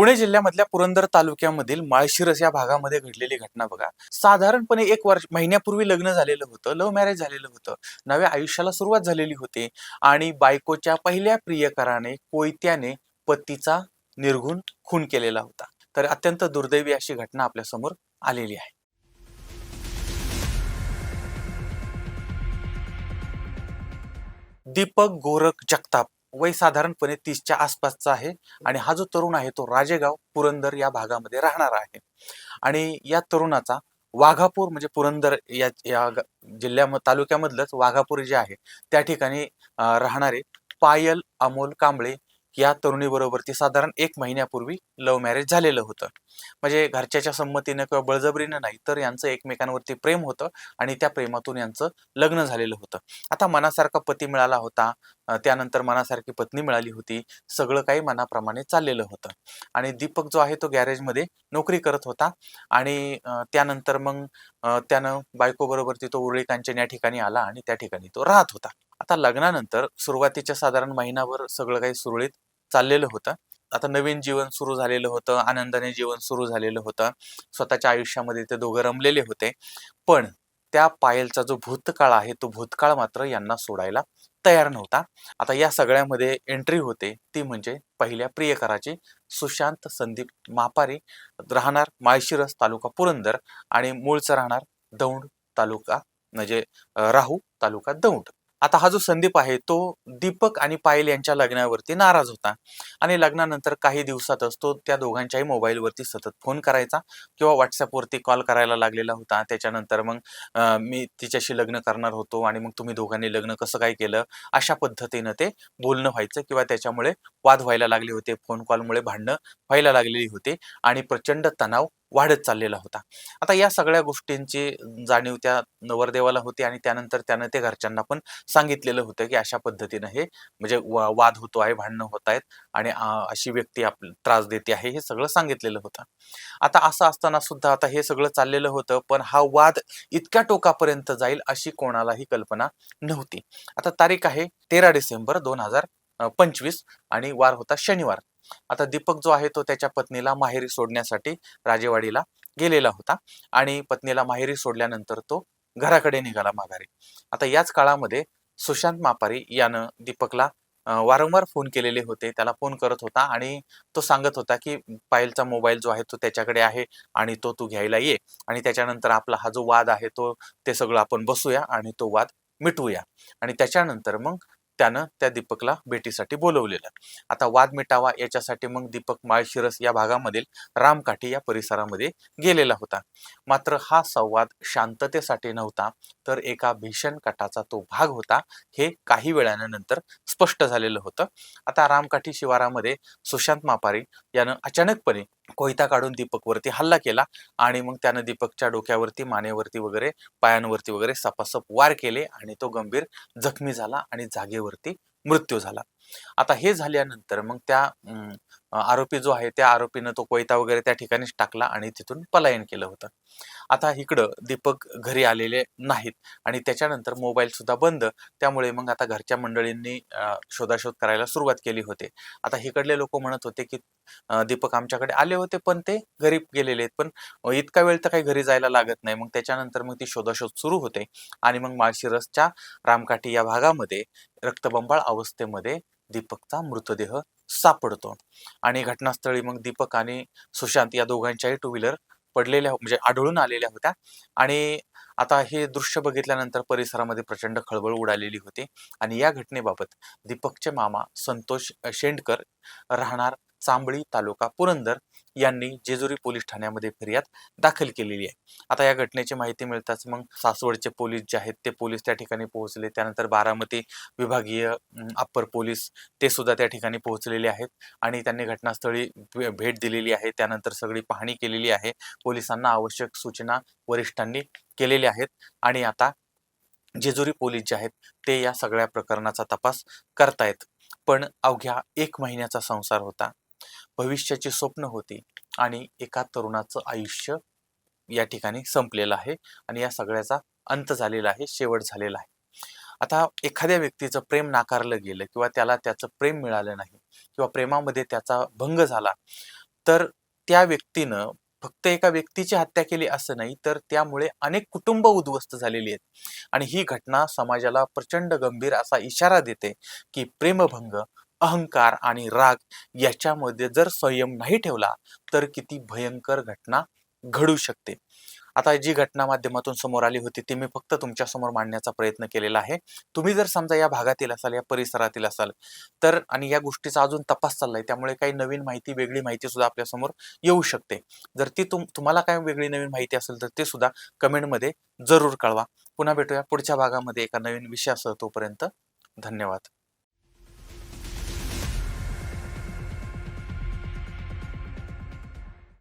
पुणे जिल्ह्यामधल्या पुरंदर तालुक्यामधील माळशिरस या भागामध्ये घडलेली घटना बघा. साधारणपणे एक वर्ष महिन्यापूर्वी लग्न झालेलं होतं लव्ह मॅरेज झालेलं होतं. नव्या आयुष्याला सुरुवात झालेली होती आणि बायकोच्या पहिल्या प्रियकराने कोयत्याने पतीचा निर्घुण खून केलेला होता. तर अत्यंत दुर्दैवी अशी घटना आपल्यासमोर आलेली आहे. दीपक गोरख जगताप वय साधारणपणे तीसच्या आसपासचा आहे. आणि हा जो तरुण आहे तो राजेगाव पुरंदर या भागामध्ये राहणारा आहे. आणि या तरुणाचा वाघापूर म्हणजे पुरंदर या या जिल्ह्या तालुक्यामधलंच वाघापूर जे आहे त्या ठिकाणी राहणारे पायल अमोल कांबळे या तरुणीबरोबर ती साधारण एक महिन्यापूर्वी लव्ह मॅरेज झालेलं होतं. म्हणजे घरच्याच्या संमतीनं किंवा बळजबरीनं नाही तर यांचं एकमेकांवरती प्रेम होतं आणि त्या प्रेमातून यांचं लग्न झालेलं होतं. आता मनासारखा पती मिळाला होता त्यानंतर मनासारखी पत्नी मिळाली होती सगळं काही मनाप्रमाणे चाललेलं होतं. आणि दीपक जो आहे तो गॅरेजमध्ये नोकरी करत होता आणि त्यानंतर मग त्यानं बायकोबरोबर तिथं उरळी या ठिकाणी आला आणि त्या ठिकाणी तो राहत होता. आता लग्नानंतर सुरुवातीच्या साधारण महिनाभर सगळं काही सुरळीत चाललेलं होतं. आता नवीन जीवन सुरू झालेलं होतं आनंदाने जीवन सुरू झालेलं होतं. स्वतःच्या आयुष्यामध्ये ते दोघं रमलेले होते. पण त्या पायलचा जो भूतकाळ आहे तो भूतकाळ मात्र यांना सोडायला तयार नव्हता. आता या सगळ्यामध्ये एंट्री होते ती म्हणजे पहिल्या प्रियकराची सुशांत संदीप मापारी राहणार माळशिरस तालुका पुरंदर आणि मूळचं राहणार दौंड तालुका म्हणजे राहू तालुका दौंड. आता हा जो संदीप आहे तो दीपक आणि पायल यांच्या लग्नावरती नाराज होता. आणि लग्नानंतर काही दिवसातच तो त्या दोघांच्याही मोबाईलवरती सतत फोन करायचा किंवा व्हॉट्सअपवरती कॉल करायला लागलेला होता. त्याच्यानंतर मग मी तिच्याशी लग्न करणार होतो आणि मग तुम्ही दोघांनी लग्न कसं काय केलं? अशा पद्धतीनं ते बोलणं व्हायचं किंवा त्याच्यामुळे वाद व्हायला लागले होते. फोन कॉलमुळे भांडणं व्हायला लागलेली होती आणि प्रचंड तणाव वाढत चाललेला होता. आता या सगळ्या गोष्टींची जाणीव त्या नवरदेवाला होती आणि त्यानंतर त्यानं ते घरच्यांना पण सांगितलेलं होतं की अशा पद्धतीनं हे म्हणजे वा- वाद होतो आहे भांडणं होत आहेत आणि अशी व्यक्ती आप त्रास देते आहे हे सगळं सांगितलेलं होतं. आता असं असताना सुद्धा आता हे सगळं चाललेलं होतं पण हा वाद इतक्या टोकापर्यंत जाईल अशी कोणालाही कल्पना नव्हती. आता तारीख आहे तेरा डिसेंबर दोन हजार पंचवीस आणि वार होता शनिवार. आता दीपक जो आहे तो त्याच्या पत्नीला माहेरी सोडण्यासाठी राजेवाडीला गेलेला होता आणि पत्नीला माहेरी सोडल्यानंतर तो घराकडे निघाला माघारी. आता याच काळामध्ये सुशांत मापारी यानं दीपकला वारंवार फोन केलेले होते. त्याला फोन करत होता आणि तो सांगत होता की पायलचा मोबाईल जो आहे तो त्याच्याकडे आहे आणि तो तू घ्यायला ये आणि त्याच्यानंतर आपला हा जो वाद आहे तो ते सगळं आपण बसूया आणि तो वाद मिटवूया. आणि त्याच्यानंतर मग त्यानं त्या दीपकला भेटीसाठी बोलवलेलं. आता वाद मिटावा याच्यासाठी मग दीपक माळशिरस या भागामधील रामकाठी या परिसरामध्ये गेलेला होता. मात्र हा संवाद शांततेसाठी नव्हता तर एका भीषण कटाचा तो भाग होता हे काही वेळानंतर स्पष्ट झालेलं होतं. आता रामकाठी शिवारामध्ये सुशांत मापारी यानं अचानकपणे कोयता काढून दीपकवरती हल्ला केला आणि मग त्यानं दीपकच्या डोक्यावरती मानेवरती वगैरे पायांवरती वगैरे सपासप वार केले आणि तो गंभीर जखमी झाला आणि जागेवरती मृत्यू झाला. आता हे झाल्यानंतर मग त्या आरोपी जो आहे त्या आरोपीनं तो कोयता वगैरे त्या ठिकाणीच टाकला आणि तिथून पलायन केलं होतं. आता इकडं दीपक घरी आलेले नाहीत आणि त्याच्यानंतर मोबाईल सुद्धा बंद. त्यामुळे मग आता घरच्या मंडळींनी शोधाशोध करायला सुरुवात केली होते. आता इकडले लोक म्हणत होते की दीपक आमच्याकडे आले होते पण ते घरी गेलेले आहेत. पण इतका वेळ तर काही घरी जायला लागत नाही. मग त्याच्यानंतर मग ती शोधाशोध सुरू होते आणि मग माळशिरसच्या रामकाठी या भागामध्ये रक्तबंबाळ अवस्थेमध्ये दीपकचा मृतदेह सापडतो. आणि घटनास्थळी मग दीपक आणि सुशांत या दोघांच्याही टू व्हीलर पडलेल्या म्हणजे आढळून आलेल्या होत्या. आणि आता हे दृश्य बघितल्यानंतर परिसरामध्ये प्रचंड खळबळ उडालेली होती. आणि या घटनेबाबत दीपकचे मामा संतोष शेंडकर राहणार चांबळी तालुका पुरंदर यांनी जेजुरी पोलीस ठाण्यामध्ये फिर्याद दाखल केलेली आहे. आता या घटनेची माहिती मिळताच मग सासवडचे पोलीस जे आहेत ते पोलीस त्या ठिकाणी पोहोचले. त्यानंतर बारामती विभागीय अप्पर पोलीस ते सुद्धा त्या ठिकाणी पोहोचलेले आहेत आणि त्यांनी घटनास्थळी भेट दिलेली आहे. त्यानंतर सगळी पाहणी केलेली आहे. पोलिसांना आवश्यक सूचना वरिष्ठांनी केलेल्या आहेत आणि आता जेजुरी पोलीस जे आहेत ते या सगळ्या प्रकरणाचा तपास करतायत. पण अवघ्या एक महिन्याचा संसार होता. भविष्याची स्वप्न होती आणि एका तरुणाचं आयुष्य या ठिकाणी संपलेलं आहे आणि या सगळ्याचा अंत झालेला आहे शेवट झालेला आहे. आता एखाद्या व्यक्तीचं प्रेम नाकारलं गेलं किंवा त्याला त्याचं प्रेम मिळालं नाही किंवा प्रेमामध्ये त्याचा भंग झाला तर त्या व्यक्तीनं फक्त एका व्यक्तीची हत्या केली असं नाही तर त्यामुळे अनेक कुटुंब उद्ध्वस्त झालेली आहेत. आणि ही घटना समाजाला प्रचंड गंभीर असा इशारा देते की प्रेमभंग अहंकार आणि राग याच्यामध्ये जर संयम नाही ठेवला तर किती भयंकर घटना घडू शकते. आता जी घटना माध्यमातून समोर आली होती ती मी फक्त तुमच्यासमोर मांडण्याचा प्रयत्न केलेला आहे. तुम्ही जर समजा या भागातील असाल या परिसरातील असाल तर आणि या गोष्टीचा अजून तपास चाललाय त्यामुळे काही नवीन माहिती वेगळी माहिती सुद्धा आपल्यासमोर येऊ शकते. जर ती तुम तुम्हाला काय वेगळी नवीन माहिती असेल तर ते सुद्धा कमेंटमध्ये जरूर कळवा. पुन्हा भेटूया पुढच्या भागामध्ये एका नवीन विषयासह तोपर्यंत. धन्यवाद.